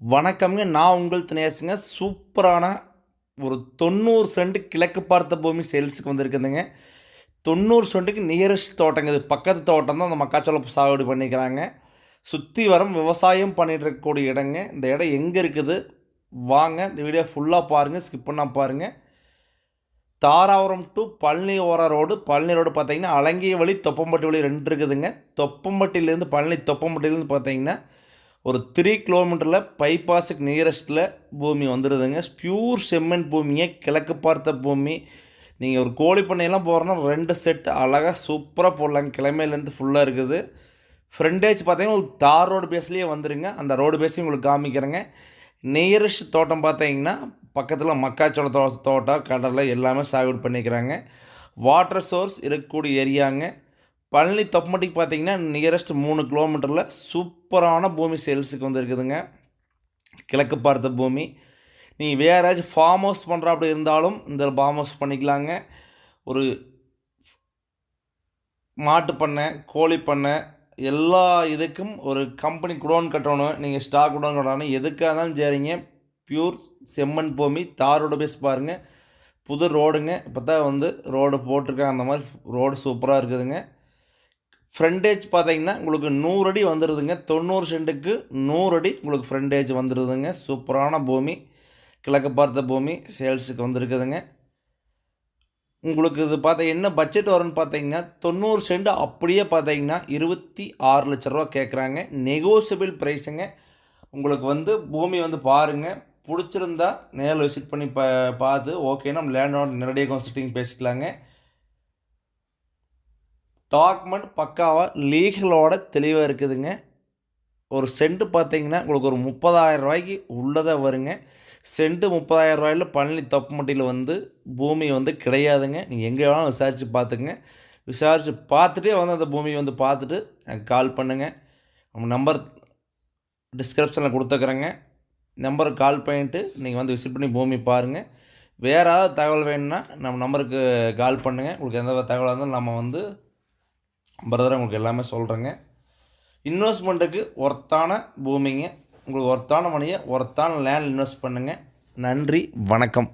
வணக்கம்ங்க. நான் உங்கள் தினேசுங்க சூப்பரான ஒரு தொண்ணூறு சென்ட் கிழக்கு பார்த்த பூமி சேல்ஸுக்கு வந்திருக்குதுங்க. தொண்ணூறு சென்ட்டுக்கு நியரஸ்ட் தோட்டங்க. இது பக்கத்து தோட்டம் தான். அந்த மக்காச்சோளம் சாகுபடி பண்ணிக்கிறாங்க. சுற்றி வரம் விவசாயம் பண்ணிட்டு இருக்கக்கூடிய இடங்க. இந்த இடம் எங்கே இருக்குது? வாங்க. இந்த வீடியோ ஃபுல்லாக பாருங்கள் ஸ்கிப் பண்ணால் பாருங்கள் தாராபுரம் டு பழனி ஓர ரோடு. பழனி ரோடு பார்த்தீங்கன்னா அலங்கிய வழி தொப்பம்பட்டி வழி ரெண்டு இருக்குதுங்க. தொப்பம்பட்டியிலேருந்து பழனி தொப்பம்பட்டியிலேருந்து பார்த்தீங்கன்னா ஒரு த்ரீ கிலோமீட்டரில் பைபாஸுக்கு நியரஸ்ட்டில் பூமி வந்துடுதுங்க பியூர் செம்மண் பூமியை கிழக்கு பார்த்த பூமி. நீங்கள் ஒரு கோழி பண்ணையெல்லாம் போகிறோன்னா ரெண்டு செட் அழகாக சூப்பராக போடலாங்க. கிழமையிலேருந்து ஃபுல்லாக இருக்குது. ஃப்ரண்டேஜ் பார்த்தீங்கன்னா உங்களுக்கு தார் ரோடு பேஸ்லேயே வந்துடுங்க அந்த ரோடு பேஸையும் உங்களுக்கு காமிக்கிறேங்க. நியரஸ்ட் தோட்டம் பார்த்தீங்கன்னா பக்கத்தில் மக்காச்சோள தோ தோட்டம் கடலை எல்லாமே சாகுபடி பண்ணிக்கிறாங்க. வாட்டர் சோர்ஸ் இருக்கக்கூடிய ஏரியாங்க பழனி தொப்பமட்டிக்கு பார்த்தீங்கன்னா நியரஸ்ட் மூணு கிலோமீட்டரில் சூப்பரான பூமி சேல்ஸுக்கு வந்துருக்குதுங்க. கிழக்கு பார்த்த பூமி. நீங்கள் வேறு ஏதாச்சும் ஃபார்ம் ஹவுஸ் பண்ணுற அப்படி இருந்தாலும் இந்த ஃபார்ம் ஹவுஸ் பண்ணிக்கலாங்க. ஒரு மாட்டு பண்ணை கோழி பண்ணை எல்லா இதுக்கும் ஒரு கம்பெனி குடோன் கட்டணும். நீங்கள் ஸ்டாக் குடோன் கட்டணும். எதுக்காக இருந்தாலும் சரிங்க. பியூர் செம்மண் பூமி. தாரோட பேஸ் பாருங்கள் புது ரோடுங்க இப்போ தான் வந்து ரோடு போட்டிருக்காங்க. அந்த மாதிரி ரோடு சூப்பராக இருக்குதுங்க. ஃப்ரண்டேஜ் பார்த்தீங்கன்னா உங்களுக்கு நூறு அடி வந்துடுதுங்க தொண்ணூறு சென்ட்டுக்கு நூறு அடி உங்களுக்கு ஃப்ரண்டேஜ் வந்துடுதுங்க சூப்பரான பூமி. கிழக்கு பார்த்த பூமி சேல்ஸுக்கு வந்திருக்குதுங்க. உங்களுக்கு இது பார்த்தா என்ன பட்ஜெட் வரும்னு பார்த்தீங்கன்னா தொண்ணூறு சென்ட் அப்படியே பார்த்தீங்கன்னா இருபத்தி ஆறு லட்ச ரூபா கேட்குறாங்க. நெகோசியபிள் ப்ரைஸுங்க உங்களுக்கு வந்து பூமி வந்து பாருங்கள் பிடிச்சிருந்தா நேரில் விசிட் பண்ணி பா பார்த்து ஓகேன்னா நம்ம லேண்டோட நேரடியாக கன்சல்ட்டிங் பேசிக்கலாங்க. டாக்குமெண்ட் பக்காவாக லீகலோட தெளிவாக இருக்குதுங்க. ஒரு சென்ட்டு பார்த்தீங்கன்னா உங்களுக்கு ஒரு முப்பதாயிரம் ரூபாய்க்கு உள்ளதாக வருங்க. சென்ட்டு முப்பதாயிரம் ரூபாயில் பழனி தொப்பமட்டியில் வந்து பூமி வந்து கிடையாதுங்க. நீங்கள் எங்கே வேணாலும் விசாரித்து பார்த்துக்குங்க விசாரித்து பார்த்துட்டே வந்து அந்த பூமியை வந்து பார்த்துட்டு எனக்கு கால் பண்ணுங்கள் நம்ம நம்பர் டிஸ்கிரிப்ஷனில் கொடுத்துக்கிறேங்க. நம்பருக்கு கால் பண்ணிவிட்டு நீங்கள் வந்து விசிட் பண்ணி பூமி பாருங்கள் வேறு ஏதாவது தகவல் வேணும்னா நம்ம நம்பருக்கு கால் பண்ணுங்கள் உங்களுக்கு எந்த தகவலாக இருந்தாலும் நம்ம வந்து பிரதர் உங்களுக்கு எல்லாமே சொல்கிறேங்க இன்வெஸ்ட்மெண்ட்டுக்கு ஒர்த்தான பூமிங்க. உங்களுக்கு ஒர்த்தான மணியை ஒர்த்தான லேண்ட் இன்வெஸ்ட் பண்ணுங்கள் நன்றி வணக்கம்.